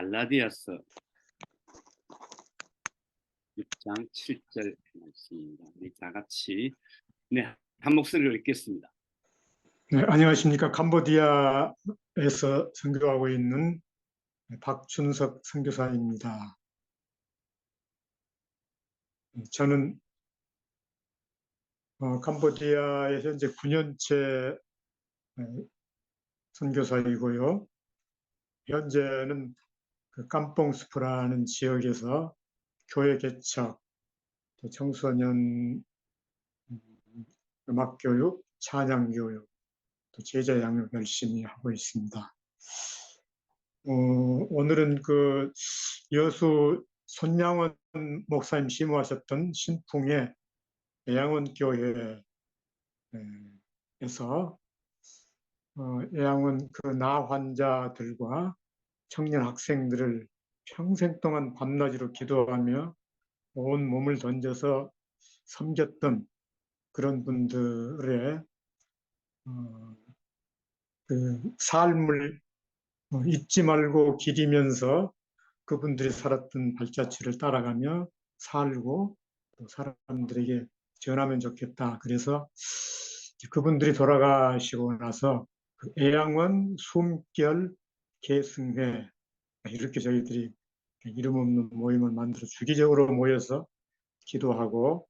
갈라디아서 6장 7절 말씀입니다. 우리 다 같이 네, 한 목소리로 읽겠습니다. 네, 안녕하십니까. 캄보디아에서 선교하고 있는 박춘석 선교사입니다. 저는 어, 캄보디아에 현재 9년째 선교사이고요. 현재는 그 깜뽕스프라는 지역에서 교회 개척, 또 청소년 음, 음악 교육, 찬양 교육, 또 제자 양육 열심히 하고 있습니다. 어, 오늘은 그 여수 손양원 목사님 심호하셨던 신풍의 애양원 교회에서 어, 애양원 그 나 환자들과 청년 학생들을 평생 동안 밤낮으로 기도하며 온 몸을 던져서 섬겼던 그런 분들의 어, 그 삶을 어, 잊지 말고 기리면서 그분들이 살았던 발자취를 따라가며 살고 또 사람들에게 전하면 좋겠다. 그래서 그분들이 돌아가시고 나서 그 애양원 숨결 계승회 이렇게 저희들이 이름 없는 모임을 만들어 주기적으로 모여서 기도하고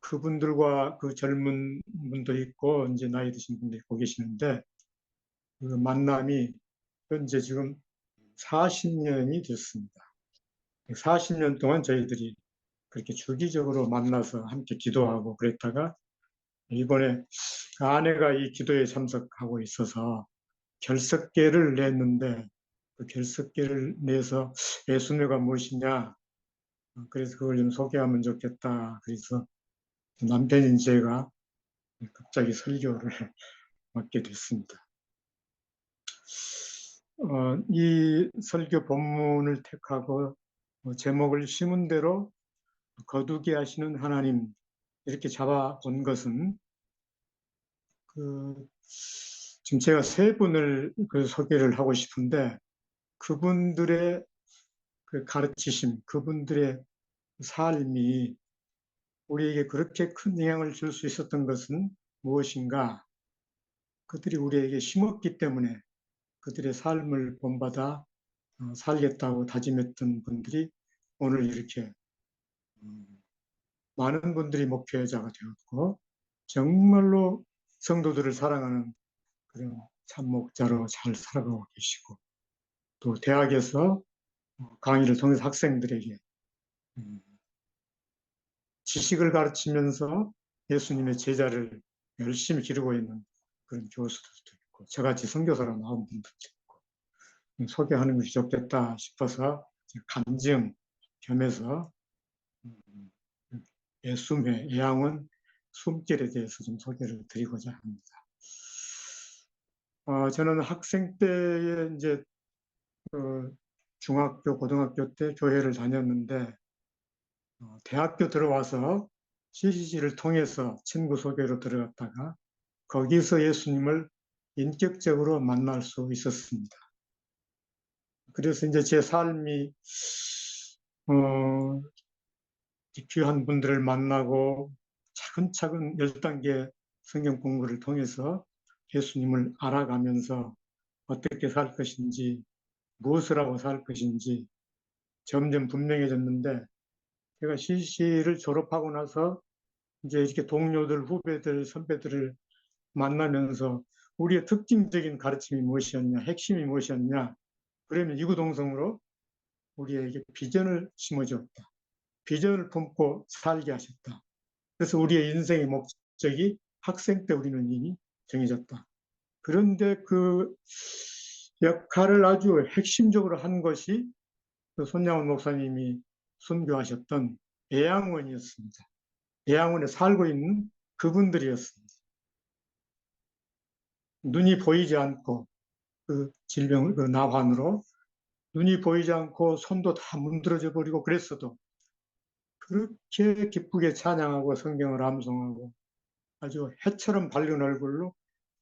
그분들과 그 젊은 분도 있고 이제 나이 드신 분도 있고 계시는데 그 만남이 현재 지금 40년이 됐습니다. 40년 동안 저희들이 그렇게 주기적으로 만나서 함께 기도하고 그랬다가 이번에 그 아내가 이 기도에 참석하고 있어서 결석계를 냈는데 그 결석계를 내서 예수녀가 무엇이냐 그래서 그걸 좀 소개하면 좋겠다 그래서 남편인 제가 갑자기 설교를 맡게 됐습니다. 어, 이 설교 본문을 택하고 어, 제목을 심은 대로 거두게 하시는 하나님 이렇게 잡아본 것은 그 지금 제가 세 분을 그 소개를 하고 싶은데 그분들의 그 가르치심, 그분들의 삶이 우리에게 그렇게 큰 영향을 줄 수 있었던 것은 무엇인가? 그들이 우리에게 심었기 때문에 그들의 삶을 본받아 어, 살겠다고 다짐했던 분들이 오늘 이렇게 음, 많은 분들이 목회자가 되었고 정말로 성도들을 사랑하는 그런 참목자로 잘 살아가고 계시고 또 대학에서 어, 강의를 통해서 학생들에게 음, 지식을 가르치면서 예수님의 제자를 열심히 기르고 있는 그런 교수들도 있고 저같이 선교사로 나온 분들도 있고 음, 소개하는 것이 좋겠다 싶어서 간증 겸해서 음, 예수의 예양원 숨길에 대해서 좀 소개를 드리고자 합니다. 어, 저는 학생 때에 이제 그 중학교, 고등학교 때 교회를 다녔는데 어, 대학교 들어와서 CCC를 통해서 친구 소개로 들어갔다가 거기서 예수님을 인격적으로 만날 수 있었습니다. 그래서 이제 제 삶이 어, 귀한 분들을 만나고 차근차근 10단계 성경 공부를 통해서 예수님을 알아가면서 어떻게 살 것인지 무엇을 하고 살 것인지 점점 분명해졌는데 제가 CC를 졸업하고 나서 이제 이렇게 동료들, 후배들, 선배들을 만나면서 우리의 특징적인 가르침이 무엇이었냐, 핵심이 무엇이었냐, 그러면 이구동성으로 우리에게 비전을 심어주었다. 비전을 품고 살게 하셨다. 그래서 우리의 인생의 목적이 학생 때 우리는 이미 정해졌다. 그런데 그 역할을 아주 핵심적으로 한 것이 그 손양원 목사님이 선교하셨던 애양원이었습니다. 애양원에 살고 있는 그분들이었습니다. 눈이 보이지 않고 그 질병, 그 나환으로 눈이 보이지 않고 손도 다 문드러져 버리고 그랬어도 그렇게 기쁘게 찬양하고 성경을 암송하고 아주 해처럼 밝은 얼굴로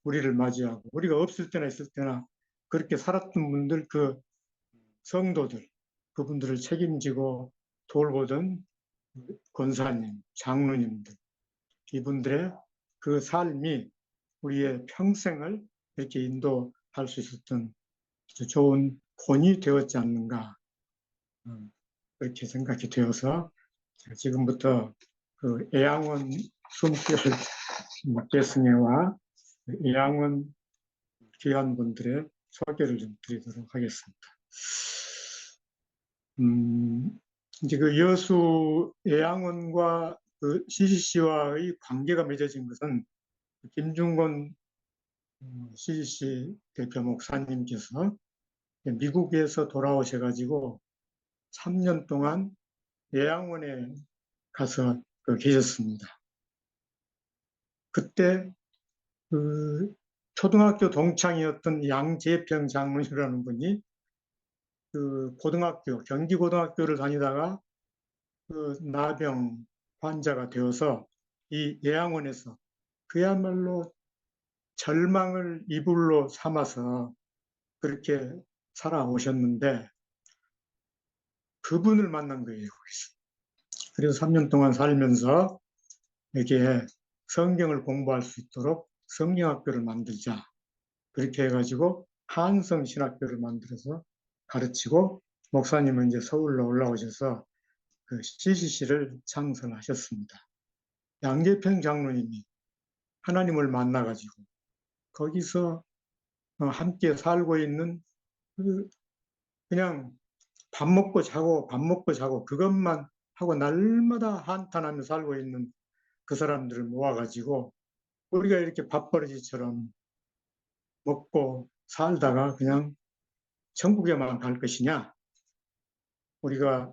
우리를 맞이하고 우리가 없을 때나 있을 때나 그렇게 살았던 분들 그 성도들 그분들을 책임지고 돌보던 권사님, 장로님들 이분들의 그 삶이 우리의 평생을 이렇게 인도할 수 있었던 좋은 본이 되었지 않는가 어, 그렇게 생각이 되어서 지금부터 그 애양원 숨결 막대승회와 애양원 귀한 분들의 소개를 좀 드리도록 하겠습니다. 음, 이제 그 여수 애양원과 그 CCC와의 관계가 맺어진 것은 김중건 음, CCC 대표 목사님께서 미국에서 돌아오셔가지고 3년 동안 애양원에 가서 그 계셨습니다. 그때 그 초등학교 동창이었던 양재평 장로님이라는 분이 그 고등학교, 경기고등학교를 다니다가 그 나병 환자가 되어서 이 예양원에서 그야말로 절망을 이불로 삼아서 그렇게 살아오셨는데 그분을 만난 거예요. 그래서 3년 동안 살면서 이게 성경을 공부할 수 있도록 성경학교를 만들자. 그렇게 해가지고 한성 신학교를 만들어서 가르치고 목사님은 이제 서울로 올라오셔서 그 CCC를 창설하셨습니다. 양재평 장로님이 하나님을 만나가지고 거기서 어, 함께 살고 있는 그 그냥 밥 먹고 자고 밥 먹고 자고 그것만 하고 날마다 한탄하며 살고 있는 그 사람들을 모아가지고 우리가 이렇게 밥벌이처럼 먹고 살다가 그냥 천국에만 갈 것이냐? 우리가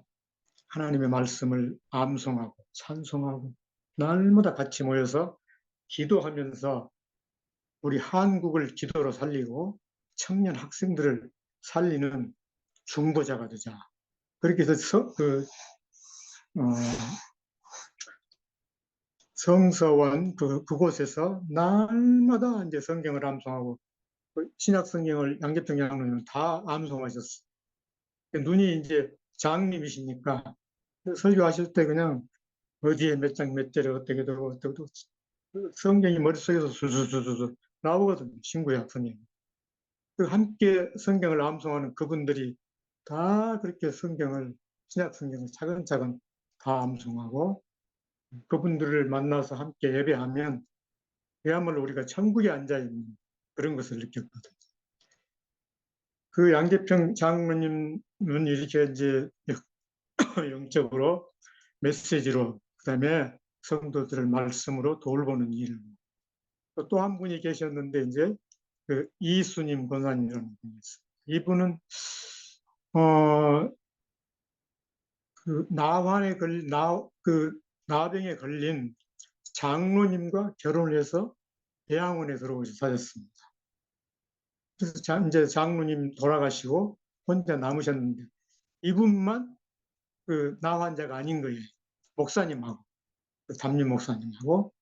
하나님의 말씀을 암송하고 찬송하고 날마다 같이 모여서 기도하면서 우리 한국을 기도로 살리고 청년 학생들을 살리는 중보자가 되자. 그렇게 해서 서, 그, 어, 성서원 그, 그곳에서 날마다 이제 성경을 암송하고 그 신약 성경을 양재평 장로님은 다 암송하셨어요. 눈이 이제 장님이시니까 설교하실 때 그냥 어디에 몇 장 몇 절에 어떻게 되고 어떻게 되고 성경이 머릿속에서 술술술술 나오거든요. 신구약 성경. 그 함께 성경을 암송하는 그분들이 다 그렇게 성경을 신약 성경을 차근차근 다 암송하고 그분들을 만나서 함께 예배하면 그야말로 우리가 천국에 앉아 있는 그런 것을 느꼈거든요. 그 양재평 장로님은 이렇게 이제 영적으로 메시지로 그다음에 성도들을 말씀으로 돌보는 일. 또 한 분이 계셨는데 이제 그 이수님 권사님이라는 분이 있어요. 이분은 어, 그 나환에 걸린 나그 나병에 걸린 장로님과 결혼을 해서 대양원에 들어오셔 사셨습니다. 그래서 자, 이제 장로님 돌아가시고 혼자 남으셨는데 이분만 그 나 환자가 아닌 거예요. 목사님하고 그 담임 목사님하고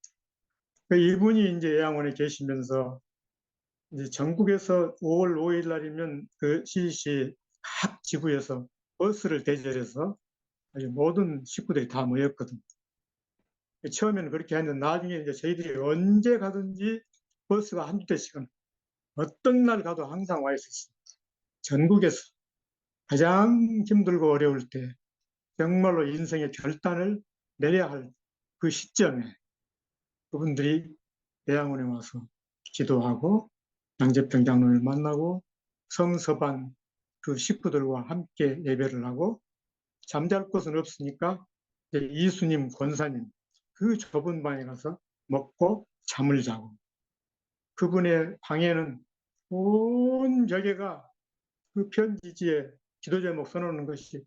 그 이분이 이제 예양원에 계시면서 이제 전국에서 5월 5일 날이면 그 CC 각 지구에서 버스를 대절해서 모든 식구들이 다 모였거든요. 처음에는 그렇게 했는데 나중에 이제 저희들이 언제 가든지 버스가 한두 대씩은 어떤 날 가도 항상 와 있었습니다. 전국에서 가장 힘들고 어려울 때 정말로 인생의 결단을 내려야 할 그 시점에 그분들이 대양원에 와서 기도하고 양재평 장로를 만나고 성서반 그 식구들과 함께 예배를 하고 잠잘 곳은 없으니까 이수님 권사님 그 좁은 방에 가서 먹고 잠을 자고 그분의 방에는 온 여개가 그 편지지에 기도 제목 써놓는 것이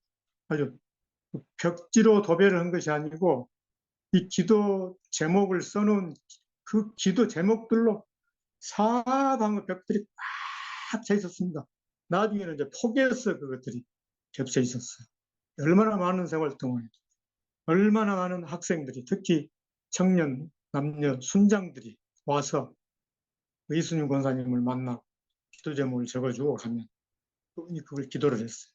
아주 벽지로 도배를 한 것이 아니고 이 기도 제목을 써놓은 그 기도 제목들로 사방의 벽들이 꽉 차 있었습니다. 나중에는 이제 포개서 그것들이 겹쳐 있었어요. 얼마나 많은 세월 동안에 얼마나 많은 학생들이 특히 청년, 남녀, 순장들이 와서 이수님 권사님을 만나고 기도 제목을 적어주고 가면 그분이 그걸 기도를 했어요.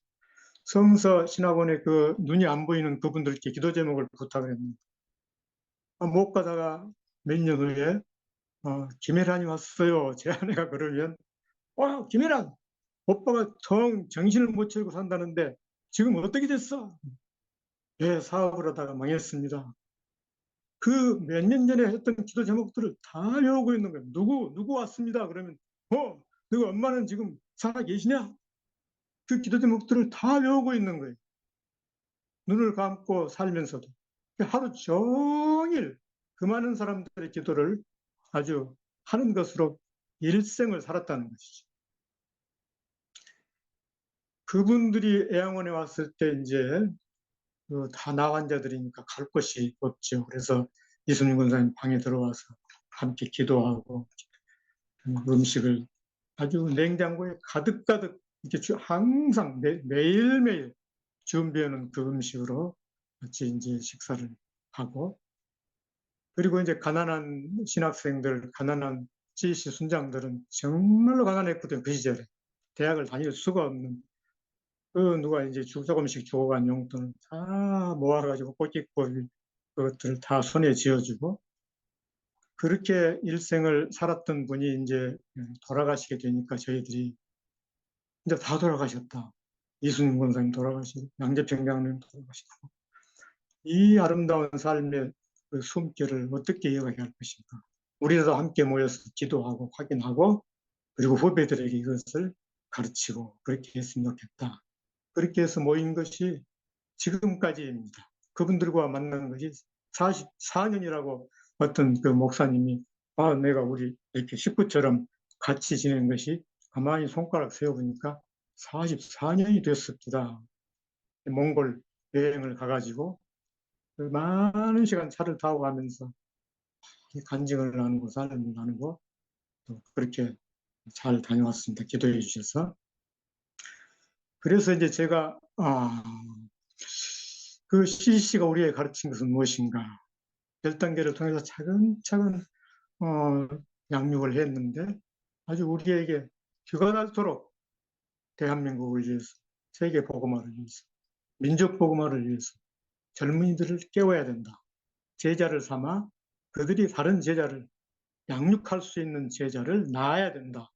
성서 신학원의 그 눈이 안 보이는 그분들께 기도 제목을 부탁을 했는데 아, 못 가다가 몇 년 후에 어, 김혜란이 왔어요. 제 아내가 그러면 와 김혜란 오빠가 정 정신을 못 차리고 산다는데 지금 어떻게 됐어? 예, 사업을 하다가 망했습니다. 그 몇 년 전에 했던 기도 제목들을 다 외우고 있는 거예요. 누구 누구 왔습니다. 그러면 어, 너그 엄마는 지금 살아 계시냐? 그 기도 제목들을 다 외우고 있는 거예요. 눈을 감고 살면서도 하루 종일 그 많은 사람들의 기도를 아주 하는 것으로 일생을 살았다는 것이죠. 그분들이 애양원에 왔을 때 이제 그 다 나 환자들이니까 갈 곳이 없죠. 그래서 이순민 권사님 방에 들어와서 함께 기도하고 음식을 아주 냉장고에 가득가득 이렇게 주- 항상 매, 매일매일 준비하는 그 음식으로 같이 이제 식사를 하고 그리고 이제 가난한 신학생들, 가난한 지시 순장들은 정말로 가난했거든요. 그 시절에. 대학을 다닐 수가 없는 그 누가 이제 주- 조금씩 주고간 용돈을 다 모아가지고 꽃깃꽃 그것들을 다 손에 쥐어주고 그렇게 일생을 살았던 분이 이제 돌아가시게 되니까 저희들이 이제 다 돌아가셨다. 이순신 권사님 돌아가시고 양재평 장님 돌아가시고 이 아름다운 삶의 그 숨결을 어떻게 이어가게 할 것인가. 우리도 함께 모여서 기도하고 확인하고 그리고 후배들에게 이것을 가르치고 그렇게 했으면 좋겠다. 그렇게 해서 모인 것이 지금까지입니다. 그분들과 만난 것이 44년이라고 어떤 그 목사님이 아 내가 우리 이렇게 식구처럼 같이 지낸 것이 가만히 손가락 세어보니까 44년이 됐습니다. 몽골 여행을 가가지고 그 많은 시간 차를 타고 가면서 간증을 나누고 삶을 나누고 또 그렇게 잘 다녀왔습니다. 기도해 주셔서. 그래서 이제 제가 아, 그 CC가 우리에게 가르친 것은 무엇인가? 별 단계를 통해서 차근차근 어, 양육을 했는데 아주 우리에게 귀가 닳도록 대한민국을 위해서 세계 복음화를 위해서 민족 복음화를 위해서 젊은이들을 깨워야 된다. 제자를 삼아 그들이 다른 제자를 양육할 수 있는 제자를 낳아야 된다.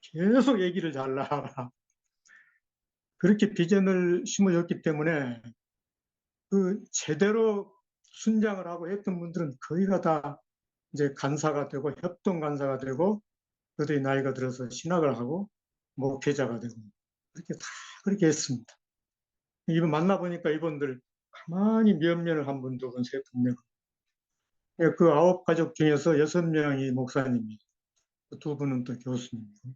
계속 얘기를 잘 나와라. 그렇게 비전을 심어줬기 때문에 그 제대로 순장을 하고 했던 분들은 거의가 다 이제 간사가 되고 협동 간사가 되고 그들이 나이가 들어서 신학을 하고 목회자가 되고 그렇게 다 그렇게 했습니다. 이번 만나보니까 이분들 가만히 몇면을 한 분도 없은 세분 명. 그 아홉 가족 중에서 여섯 명이 목사님이 두 분은 또 교수님이고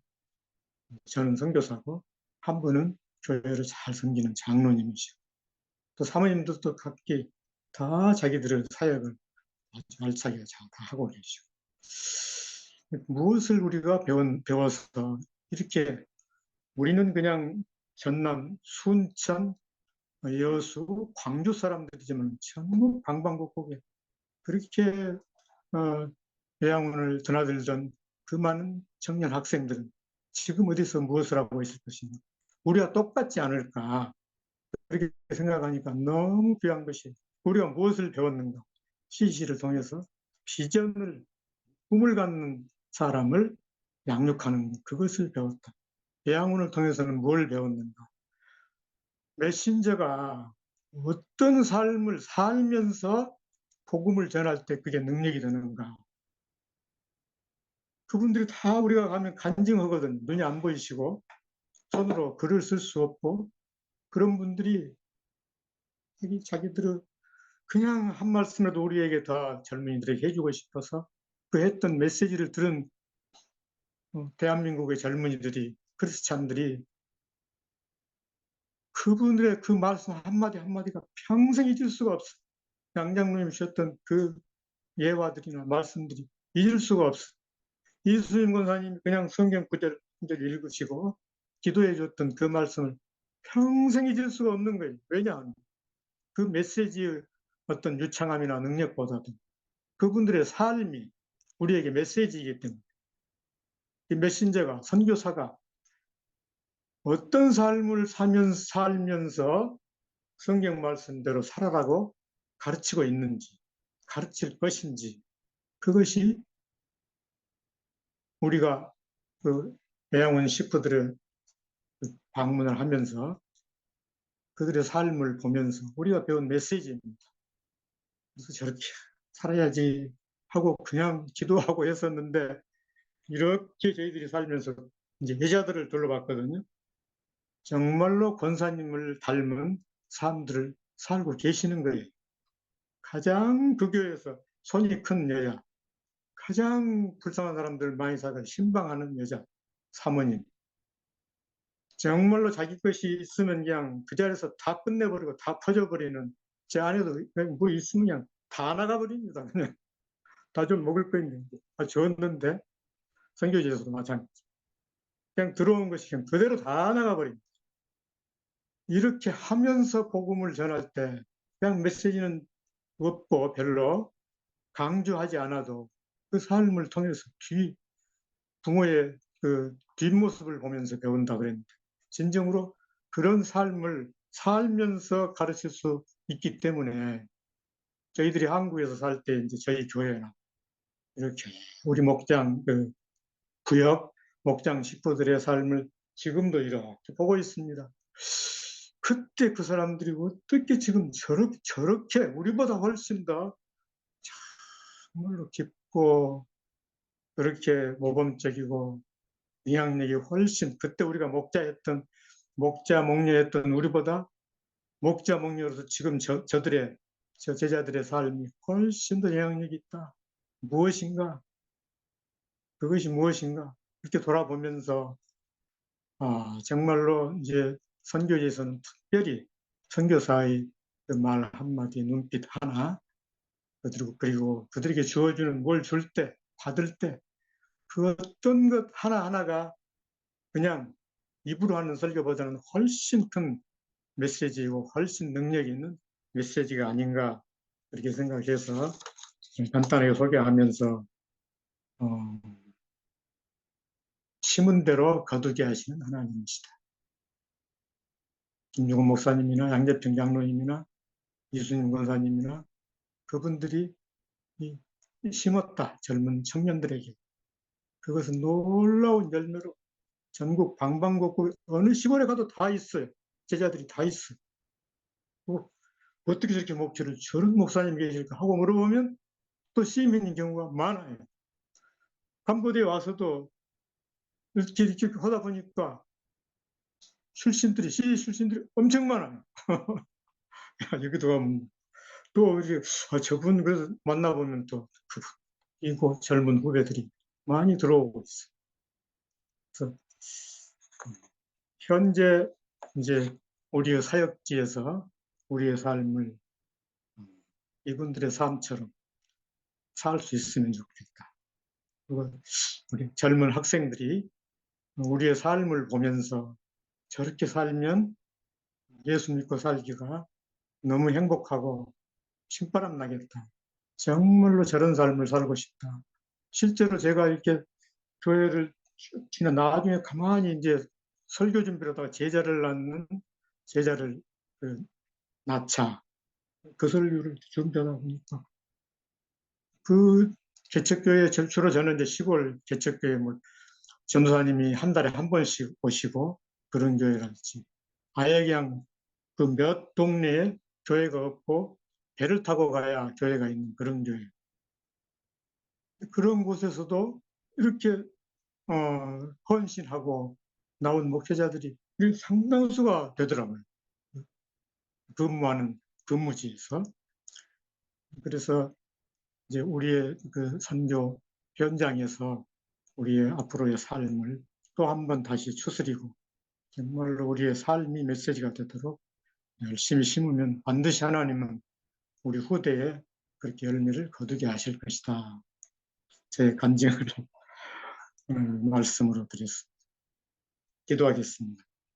저는 선교사고 한 분은 교회를 잘 섬기는 장로님이시고 또 사모님들도 각기 다 자기들의 사역을 알차게 잘다 하고 계시고. 무엇을 우리가 배운, 배워서 이렇게 우리는 그냥 전남, 순천, 여수, 광주 사람들이지만 전부 방방곡곡에 그렇게 어, 배양원을 드나들던 그 많은 청년 학생들은 지금 어디서 무엇을 하고 있을 것인가 우리와 똑같지 않을까 그렇게 생각하니까 너무 귀한 것이 우리가 무엇을 배웠는가 CC를 통해서 비전을 꿈을 갖는 사람을 양육하는 것, 그것을 배웠다. 배양원을 통해서는 뭘 배웠는가? 메신저가 어떤 삶을 살면서 복음을 전할 때 그게 능력이 되는가? 그분들이 다 우리가 가면 간증하거든. 눈이 안 보이시고 손으로 글을 쓸 수 없고 그런 분들이 자기 자기들의 그냥 한 말씀이라도 우리에게 더 젊은이들에게 해주고 싶어서 그 했던 메시지를 들은 어, 대한민국의 젊은이들이 크리스찬들이 그분들의 그 말씀 한마디 한마디가 평생 잊을 수가 없어. 양장로님 주셨던 그 예화들이나 말씀들이 잊을 수가 없어. 이수임 권사님이 그냥 성경 구절 읽으시고 기도해 줬던 그 말씀을 평생 잊을 수가 없는 거예요. 왜냐하면 그 메시지의 어떤 유창함이나 능력보다도 그분들의 삶이 우리에게 메시지이기 때문에 이 메신저가 선교사가 어떤 삶을 살면서, 성경 말씀대로 살아가고 가르치고 있는지, 가르칠 것인지, 그것이 우리가 그 애양원 식구들의 그 방문을 하면서 그들의 삶을 보면서 우리가 배운 메시지입니다. 그래서 저렇게 살아야지 하고 그냥 기도하고 했었는데 이렇게 저희들이 살면서 이제 여자들을 둘러봤거든요. 정말로 권사님을 닮은 사람들을 살고 계시는 거예요. 가장 그 교회에서 손이 큰 여자, 가장 불쌍한 사람들 많이 살고 신방하는 여자, 사모님. 정말로 자기 것이 있으면 그냥 그 자리에서 다 끝내버리고 다 퍼져버리는 제 안에도 뭐 있으면 그냥 다 나가버립니다. 그냥 다 좀 먹을 거 있는데 다 줬는데 선교지에서도 마찬가지. 그냥 들어온 것이 그냥 그대로 다 나가버립니다. 이렇게 하면서 복음을 전할 때 그냥 메시지는 없고 별로 강조하지 않아도 그 삶을 통해서 뒤 부모의 그 뒷모습을 보면서 배운다 그랬는데 진정으로 그런 삶을 살면서 가르칠 수 있기 때문에 저희들이 한국에서 살 때 이제 저희 교회나 이렇게 우리 목장 그 구역 목장 식구들의 삶을 지금도 이렇게 보고 있습니다. 그때 그 사람들이 어떻게 지금 저렇게, 저렇게 우리보다 훨씬 더 정말로 깊고 그렇게 모범적이고 영향력이 훨씬 그때 우리가 목자했던 목자 목녀였던 우리보다 목자 목녀로서 지금 저, 저들의 저 제자들의 삶이 훨씬 더 영향력이 있다. 무엇인가? 그것이 무엇인가? 이렇게 돌아보면서 아 정말로 이제 선교지에서는 특별히 선교사의 그 말 한마디, 눈빛 하나, 그리고, 그리고 그들에게 주어주는 뭘 줄 때, 받을 때, 그 어떤 것 하나하나가 그냥 입으로 하는 설교보다는 훨씬 큰 메시지이고 훨씬 능력 있는 메시지가 아닌가 그렇게 생각해서 간단하게 소개하면서 어, 심은 대로 거두게 하시는 하나님이시다. 김종훈 목사님이나 양재평 장로님이나 이수님 권사님이나 그분들이 심었다 젊은 청년들에게 그것은 놀라운 열매로 전국 방방곡곡 어느 시골에 가도 다 있어요. 제자들이 다 있어. 뭐, 어떻게 저렇게 목표를 저런 목사님 계실까 하고 물어보면 또 시민인 경우가 많아요. 캄보디에 와서도 이렇게 이렇게 하다 보니까 출신들이 시 출신들이 엄청 많아요. 야, 여기도 가면 또 이제 아, 저분 그래서 만나보면 또 그, 이고 젊은 후배들이 많이 들어오고 있어. 그래서 현재 이제 우리의 사역지에서 우리의 삶을 이분들의 삶처럼 살 수 있으면 좋겠다. 그리고 우리 젊은 학생들이 우리의 삶을 보면서 저렇게 살면 예수 믿고 살기가 너무 행복하고 신바람 나겠다. 정말로 저런 삶을 살고 싶다. 실제로 제가 이렇게 교회를 지나 나중에 가만히 이제 설교 준비로다가 제자를 낳는 제자를 그 낳자. 그 설교를 준비하다 보니까 그 개척교회 주로 저는 이제 시골 개척교회 뭐 전도사님이 한 달에 한 번씩 오시고 그런 교회랄지 아예 그냥 그 몇 동네에 교회가 없고 배를 타고 가야 교회가 있는 그런 교회 그런 곳에서도 이렇게 어, 헌신하고 나온 목회자들이 상당수가 되더라고요. 근무하는 근무지에서. 그래서 이제 우리의 그 선교 현장에서 우리의 앞으로의 삶을 또 한 번 다시 추스리고 정말로 우리의 삶이 메시지가 되도록 열심히 심으면 반드시 하나님은 우리 후대에 그렇게 열매를 거두게 하실 것이다. 제 간증을 음, 말씀으로 드렸습니다. 기도하겠습니다.